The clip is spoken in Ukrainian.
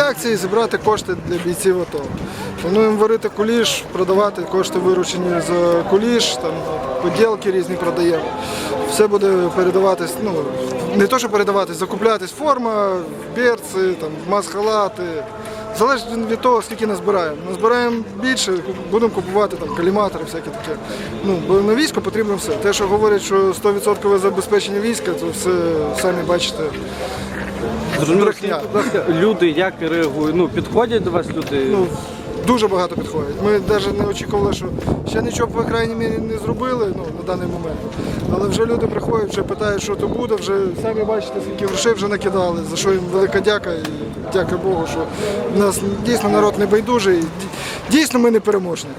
акції зібрати кошти для бійців АТО. Плануємо варити куліш, продавати кошти виручені за куліш, там поділки різні продаємо. Все буде передаватись, ну не то, що передаватись, закуплятись форма, берці, там, мас-халати. Залежить від того, скільки назбираємо. Назбираємо більше, будемо купувати там каліматори, всяке таке. Ну, бо на військо потрібно все. Те, що говорять, що 100% забезпечення війська, то все самі бачите. Брехня. люди як реагують? Ну, підходять до вас люди? Ну, дуже багато підходять. Ми навіть не очікували, що ще нічого, по крайній мірі, не зробили ну, на даний момент. Але вже люди приходять, вже питають, що то буде, вже самі бачите, скільки грошей вже накидали, за що їм велика дяка. І дякую Богу, що в нас дійсно народ не байдужий. Дійсно, ми не переможні.